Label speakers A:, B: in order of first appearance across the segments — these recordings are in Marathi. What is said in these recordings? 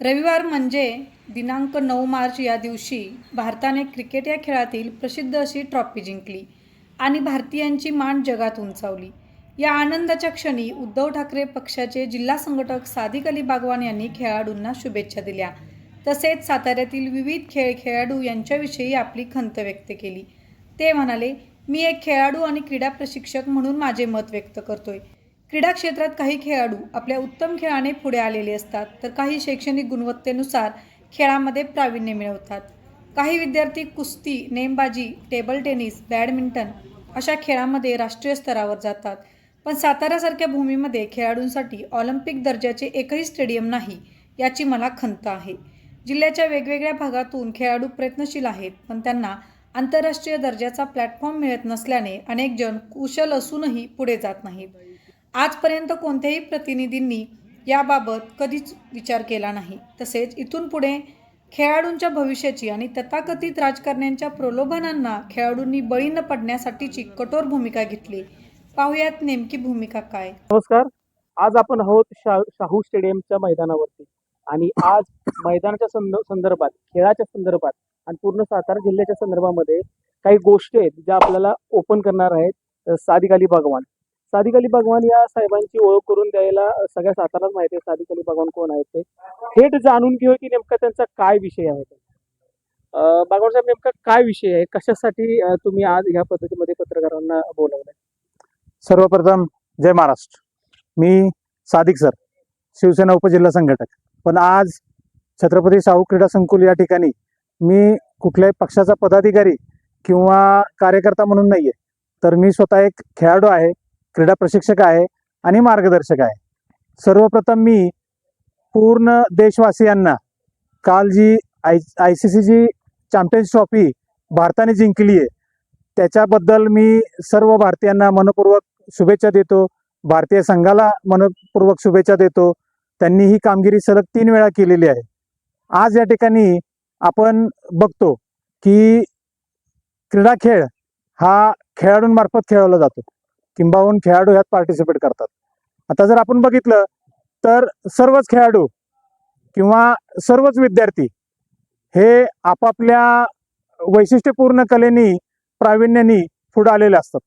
A: रविवार म्हणजे दिनांक नऊ मार्च या दिवशी भारताने क्रिकेट या खेळातील प्रसिद्ध अशी ट्रॉफी जिंकली आणि भारतीयांची मान जगात उंचावली. या आनंदाच्या क्षणी उद्धव ठाकरे पक्षाचे जिल्हा संघटक सादिक अली बागवान यांनी खेळाडूंना शुभेच्छा दिल्या. तसेच साताऱ्यातील विविध खेळ खेळाडू यांच्याविषयी आपली खंत व्यक्त केली. ते म्हणाले मी एक खेळाडू आणि क्रीडा प्रशिक्षक म्हणून माझे मत व्यक्त करतोय. क्रीडा क्षेत्रात काही खेळाडू आपल्या उत्तम खेळाने पुढे आलेले असतात तर काही शैक्षणिक गुणवत्तेनुसार खेळामध्ये प्रावीण्य मिळवतात. काही विद्यार्थी कुस्ती नेमबाजी टेबल टेनिस बॅडमिंटन अशा खेळामध्ये राष्ट्रीय स्तरावर जातात. पण साताऱ्यासारख्या भूमीमध्ये खेळाडूंसाठी ऑलिम्पिक दर्जाचे एकही स्टेडियम नाही याची मला खंत आहे. जिल्ह्याच्या वेगवेगळ्या भागातून खेळाडू प्रयत्नशील आहेत पण त्यांना आंतरराष्ट्रीय दर्जाचा प्लॅटफॉर्म मिळत नसल्याने अनेक जण कुशल असूनही पुढे जात नाहीत. आजपर्यंत कोणत्याही प्रतिनिधींनी याबाबत कधीच विचार केला नाही. तसेच इथून पुढे खेळाडूंच्या भविष्याची आणि तथाकथित राजकारण्यांच्या प्रलोभनांना खेळाडूंनी बळी न पडण्यासाठीची कठोर भूमिका घेतली. पाहुयात नेमकी भूमिका काय?
B: नमस्कार. आज आपण आहोत शा शाहू स्टेडियमच्या मैदानावरती. आणि आज मैदानाच्या संदर्भात खेळाच्या संदर्भात आणि पूर्ण सातारा जिल्ह्याच्या संदर्भामध्ये काही गोष्टी आहेत ज्या आपल्याला ओपन करणार आहेत अ, सादिक अली भगवान. सादिक अली भगवान या साहेबांची ओळख करून द्यायला सगळ्या साताराच माहिती आहे सादिक अली भगवान कोण आहेत ते. थेट जाणून घेऊ की नेमका त्यांचा काय विषय आहे भगवान साहेब नेमका काय विषय आहे? कशासाठी तुम्ही आज ह्या पद्धतीमध्ये पत्रकारांना बोलवलंय?
C: सर्वप्रथम जय महाराष्ट्र. मी सादिक सर शिवसेना उपजिल्हा संघटक. पण आज छत्रपती शाहू क्रीडा संकुल या ठिकाणी मी कुठल्याही पक्षाचा पदाधिकारी किंवा कार्यकर्ता म्हणून नाही आहे तर मी स्वतः एक खेळाडू आहे. क्रीडा प्रशिक्षक आहे आणि मार्गदर्शक आहे. सर्वप्रथम मी पूर्ण देशवासियांना काल G I I C G Champions Trophy भारताने जिंकली आहे त्याच्याबद्दल मी सर्व भारतीयांना मनपूर्वक शुभेच्छा देतो. भारतीय संघाला मनपूर्वक शुभेच्छा देतो. त्यांनी ही कामगिरी सलग तीन वेळा केलेली आहे. आज या ठिकाणी आपण बघतो की क्रीडा खेळ हा खेळाडूंमार्फत खेळवला जातो. किंबाहून खेळाडू ह्यात पार्टिसिपेट करतात. आता जर आपण बघितलं तर सर्वच खेळाडू किंवा सर्वच विद्यार्थी हे आपापल्या वैशिष्ट्यपूर्ण कलेनी प्रावीण्याने पुढे आलेले असतात.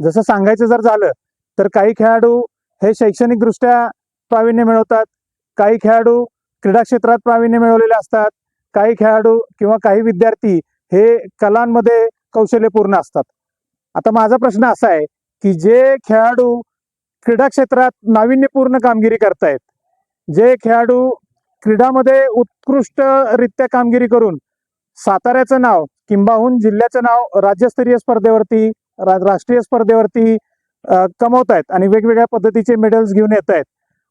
C: जसं सांगायचं जर झालं तर काही खेळाडू हे शैक्षणिकदृष्ट्या प्रावीण्य मिळवतात काही खेळाडू क्रीडा क्षेत्रात प्रावीण्य मिळवलेले असतात काही खेळाडू किंवा काही विद्यार्थी हे कलांमध्ये कौशल्यपूर्ण असतात. आता माझा प्रश्न असा आहे की जे खेळाडू क्रीडा क्षेत्रात नाविन्यपूर्ण कामगिरी करतायत जे खेळाडू क्रीडामध्ये उत्कृष्टरित्या कामगिरी करून साताऱ्याचं नाव किंबाहून जिल्ह्याचं नाव राज्यस्तरीय स्पर्धेवरती रा राष्ट्रीय स्पर्धेवरती कमवत कमवतायत आणि वेगवेगळ्या पद्धतीचे मेडल्स घेऊन येत आहेत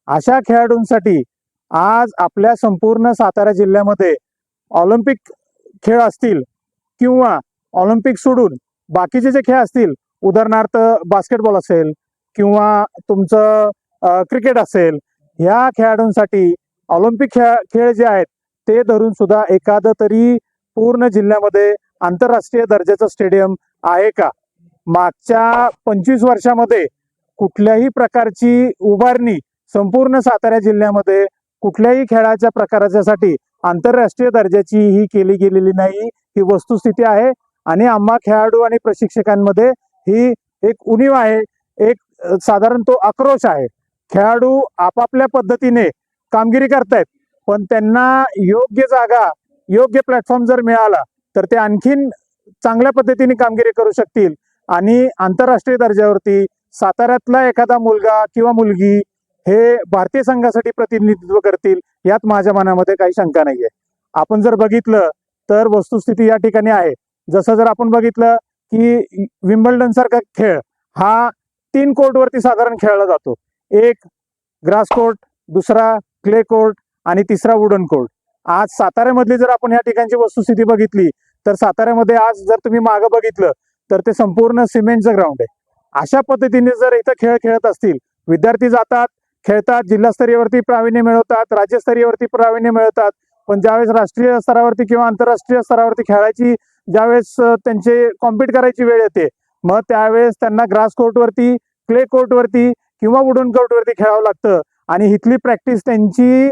C: अशा खेळाडूंसाठी आज आपल्या संपूर्ण सातारा जिल्ह्यामध्ये ऑलिम्पिक खेळ असतील किंवा ऑलिम्पिक सोडून बाकीचे जे खेळ असतील उदाहरणार्थ बास्केटबॉल असेल किंवा तुमचं क्रिकेट असेल ह्या खेळाडूंसाठी ऑलिम्पिक खेळ खेळ जे आहेत ते धरून सुद्धा एखादं तरी पूर्ण जिल्ह्यामध्ये आंतरराष्ट्रीय दर्जाचं स्टेडियम आहे का? मागच्या पंचवीस वर्षामध्ये कुठल्याही प्रकारची उभारणी संपूर्ण सातारा जिल्ह्यामध्ये कुठल्याही खेळाच्या प्रकाराच्यासाठी आंतरराष्ट्रीय दर्जाची ही केली गेलेली नाही. ही वस्तुस्थिती आहे आणि आम्हा खेळाडू आणि प्रशिक्षकांमध्ये ही एक उणीव आहे. एक साधारण तो आक्रोश आहे. खेळाडू आपापल्या पद्धतीने कामगिरी करतायत पण त्यांना योग्य जागा योग्य प्लॅटफॉर्म जर मिळाला तर ते आणखीन चांगल्या पद्धतीने कामगिरी करू शकतील. आणि आंतरराष्ट्रीय दर्जावरती साताऱ्यातला एखादा मुलगा किंवा मुलगी हे भारतीय संघासाठी प्रतिनिधित्व करतील यात माझ्या मनामध्ये काही शंका नाहीये. आपण जर बघितलं तर वस्तुस्थिती या ठिकाणी आहे. जसं जर आपण बघितलं की विम्बल्डन सारखा खेळ हा तीन कोर्टवरती साधारण खेळला जातो. एक ग्रास कोर्ट दुसरा क्ले कोर्ट आणि तिसरा वुडन कोर्ट. आज साताऱ्यामधली जर आपण या ठिकाणची वस्तुस्थिती बघितली तर साताऱ्यामध्ये आज जर तुम्ही मागं बघितलं तर ते संपूर्ण सिमेंटचं ग्राउंड आहे. अशा पद्धतीने जर इथं खेळ खेळत असतील विद्यार्थी जातात खेळतात जिल्हास्तरीयवरती प्रावीण्य मिळवतात राज्यस्तरीयवरती प्रावीण्य मिळवतात पण ज्यावेळेस राष्ट्रीय स्तरावरती किंवा आंतरराष्ट्रीय स्तरावरती खेळायची ज्यावेळेस त्यांचे कॉम्पिट करायची वेळ येते मग त्यावेळेस त्यांना ग्रास कोर्टवरती क्ले कोर्टवरती किंवा वुडन कोर्टवरती खेळावं लागतं. आणि इथली प्रॅक्टिस त्यांची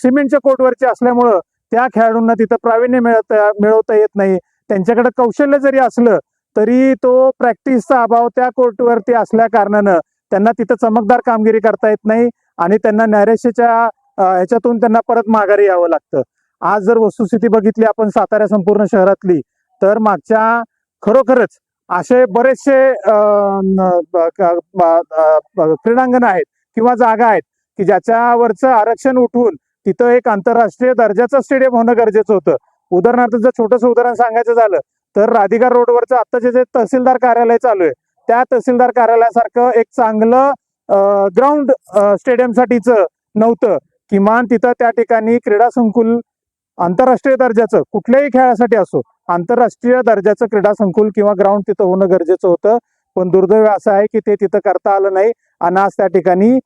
C: सिमेंटच्या कोर्टवरची असल्यामुळं त्या खेळाडूंना तिथं प्रावीण्य मिळवता मिळवता येत नाही. त्यांच्याकडे कौशल्य जरी असलं तरी तो प्रॅक्टिसचा अभाव त्या कोर्टवरती असल्या कारणानं त्यांना तिथं चमकदार कामगिरी करता येत नाही आणि त्यांना नैराश्याच्या ह्याच्यातून त्यांना परत माघारी यावं लागतं. आज जर वस्तुस्थिती बघितली आपण सातारा संपूर्ण शहरातली तर मागच्या खरोखरच असे बरेचसे क्रीडांगण आहेत किंवा जागा आहेत की ज्याच्यावरचं आरक्षण उठवून तिथं एक आंतरराष्ट्रीय दर्जाचं स्टेडियम होणं गरजेचं होतं. उदाहरणार्थ जर छोटंसं उदाहरण सांगायचं झालं तर राधिका रोडवरचं आत्ताचे जे तहसीलदार कार्यालय चालू आहे त्या तहसीलदार कार्यालयासारखं एक चांगलं ग्राउंड स्टेडियमसाठीचं नव्हतं. किमान तिथं त्या ठिकाणी क्रीडा संकुल आंतरराष्ट्रीय दर्जाचं कुठल्याही खेळासाठी असो आंतरराष्ट्रीय दर्जाचं क्रीडा संकुल किंवा ग्राउंड तिथं होणं गरजेचं होतं. पण दुर्दैव असं आहे की ते तिथं करता आलं नाही आणि आज त्या ठिकाणी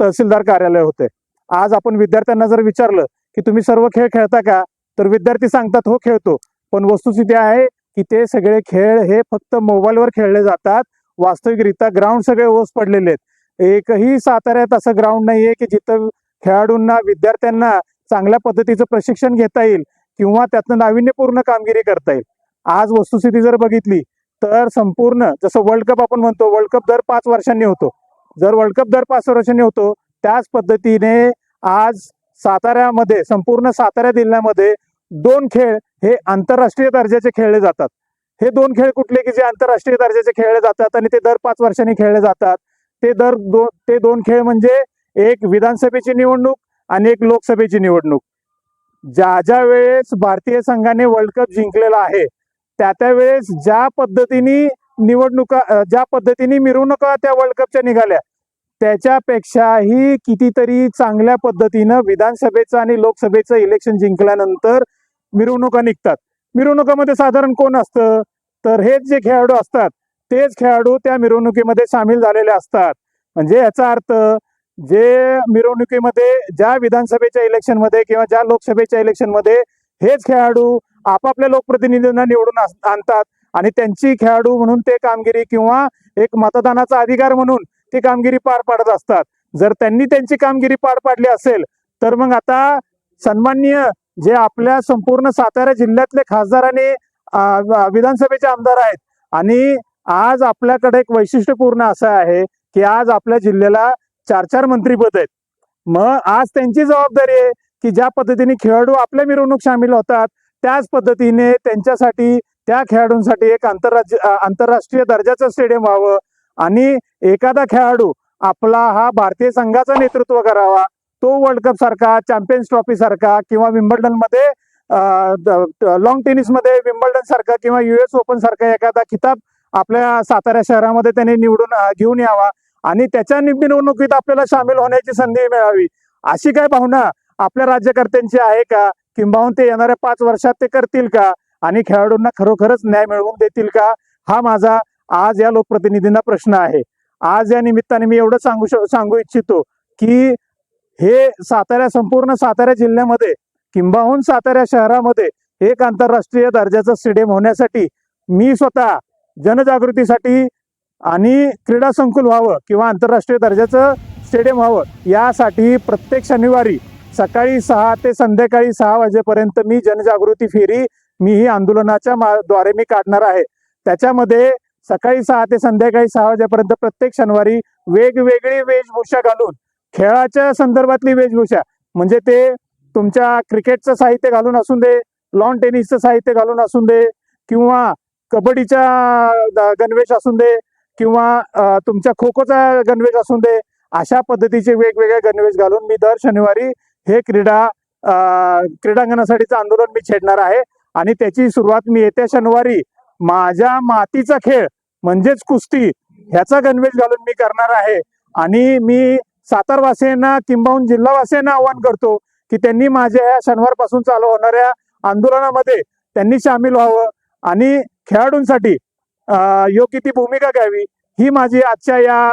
C: तहसीलदार कार्यालय होते आज आपण विद्यार्थ्यांना जर विचारलं की तुम्ही सर्व खेळ खेळता का? तर विद्यार्थी सांगतात हो खेळतो. पण वस्तुस्थिती आहे की ते सगळे खेळ हे फक्त मोबाईलवर खेळले जातात. वास्तविकरित्या ग्राउंड सगळे ओस पडलेले आहेत. एकही साताऱ्यात असं ग्राउंड नाहीये की जिथं खेळाडूंना विद्यार्थ्यांना चांगल्या पद्धतीचं प्रशिक्षण घेता येईल किंवा त्यातनं नाविन्यपूर्ण कामगिरी करता येईल. आज वस्तुस्थिती जर बघितली तर संपूर्ण जसं वर्ल्ड कप आपण म्हणतो वर्ल्ड कप दर पाच वर्षांनी होतो. जर वर्ल्ड कप दर पाच वर्षांनी होतो त्याच पद्धतीने आज साताऱ्यामध्ये संपूर्ण सातारा जिल्ह्यामध्ये दोन खेळ हे आंतरराष्ट्रीय दर्जाचे खेळले जातात. हे दोन खेळ कुठले की जे आंतरराष्ट्रीय दर्जाचे खेळले जातात आणि ते दर पाच वर्षांनी खेळले जातात? ते दर दोन ते दोन खेळ म्हणजे एक विधानसभेची निवडणूक आणि एक लोकसभेची निवडणूक. ज्या ज्या वेळेस भारतीय संघाने वर्ल्ड कप जिंकलेला आहे त्या त्या वेळेस ज्या पद्धतीने निवडणुका ज्या पद्धतीने मिरवणुका त्या वर्ल्ड कपच्या निघाल्या त्याच्यापेक्षाही कितीतरी चांगल्या पद्धतीनं विधानसभेचं आणि लोकसभेचं इलेक्शन जिंकल्यानंतर मिरवणुका निघतात. मिरवणुकामध्ये साधारण कोण असतं? तर हेच जे खेळाडू असतात तेच खेळाडू त्या मिरवणुकीमध्ये सामील झालेले असतात. म्हणजे याचा अर्थ जे मिरवणुकीमध्ये ज्या विधानसभेच्या इलेक्शनमध्ये किंवा ज्या लोकसभेच्या इलेक्शनमध्ये हेच खेळाडू आपापल्या लोकप्रतिनिधींना निवडून आणतात आणि त्यांची खेळाडू म्हणून ते कामगिरी किंवा एक मतदानाचा अधिकार म्हणून ती कामगिरी पार पाडत असतात. जर त्यांनी त्यांची कामगिरी पार पाडली असेल तर मग आता सन्माननीय जे आपल्या संपूर्ण सातारा जिल्ह्यातले खासदार आणि विधानसभेचे आमदार आहेत. आणि आज आपल्याकडे एक वैशिष्ट्यपूर्ण असं आहे की आज आपल्या जिल्ह्याला चार चार मंत्रीपद आहेत. मग आज त्यांची जबाबदारी आहे की ज्या पद्धतीने खेळाडू आपल्या मिरवणूक सामील होतात त्याच पद्धतीने त्यांच्यासाठी त्या खेळाडूंसाठी एक आंतरराज्य आंतरराष्ट्रीय दर्जाचं स्टेडियम व्हावं आणि एखादा खेळाडू आपला हा भारतीय संघाचं नेतृत्व करावा. तो वर्ल्ड कप सारखा चॅम्पियन्स ट्रॉफी सारखा किंवा विम्बल्डनमध्ये लॉंग टेनिसमध्ये विम्बल्डन सारखा किंवा युएस ओपन सारखा एखादा खिताब आपल्या सातारा शहरामध्ये त्यांनी निवडून घेऊन यावा. आणि त्याच्या निवडणुकीत आपल्याला सामील होण्याची संधी मिळावी. अशी काय भावना आपल्या राज्यकर्त्यांची आहे का? किंबहुन ते येणाऱ्या पाच वर्षात ते करतील का? आणि खेळाडूंना खरोखरच न्याय मिळवून देतील का? हा माझा आज या लोकप्रतिनिधींना प्रश्न आहे. आज या निमित्ताने मी एवढं सांगू सांगू इच्छितो की हे सातारा संपूर्ण सातारा जिल्ह्यामध्ये किंबाहून सातारा शहरामध्ये एक आंतरराष्ट्रीय दर्जाचं स्टेडियम होण्यासाठी मी स्वतः जनजागृतीसाठी आणि क्रीडा संकुल व्हावं किंवा आंतरराष्ट्रीय दर्जाचं स्टेडियम व्हावं यासाठी प्रत्येक शनिवारी सकाळी सहा ते संध्याकाळी सहा वाजेपर्यंत मी जनजागृती फेरी मी ही आंदोलनाच्या द्वारे मी काढणार आहे. त्याच्यामध्ये सकाळी सहा ते संध्याकाळी सहा वाजेपर्यंत प्रत्येक शनिवारी वेगवेगळी वेशभूषा घालून खेळाच्या संदर्भातली वेशभूषा म्हणजे ते तुमच्या क्रिकेटचं साहित्य घालून असून दे लॉन टेनिसचं साहित्य घालून असून दे किंवा कबड्डीचा गणवेश असून दे किंवा तुमच्या खो खोचा गणवेश असून दे अशा पद्धतीचे वेगवेगळे गणवेश घालून मी दर शनिवारी हे क्रीडा क्रीडांगणासाठीचं आंदोलन मी छेडणार आहे. आणि त्याची सुरुवात मी येत्या शनिवारी माझ्या मातीचा खेळ म्हणजेच कुस्ती ह्याचा गणवेश घालून मी करणार आहे. आणि मी सातारवासियांना किंबाहून जिल्हावासियांना आवाहन करतो की त्यांनी माझ्या या शनिवारपासून चालू होणाऱ्या आंदोलनामध्ये त्यांनी सामील व्हावं. आणि खेळाडूंसाठी योग्य ती भूमिका घ्यावी ही माझी आजच्या या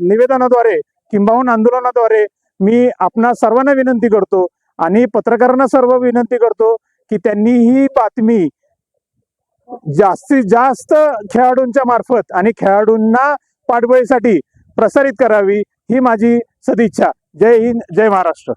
C: निवेदनाद्वारे किंबहुना आंदोलनाद्वारे मी आपणा सर्वांना विनंती करतो आणि पत्रकारांना सर्व विनंती करतो की त्यांनी ही बातमी जास्तीत जास्त खेळाडूंच्या मार्फत आणि खेळाडूंना पाठबळीसाठी प्रसारित करावी ही माझी सदिच्छा. जय हिंद जय महाराष्ट्र.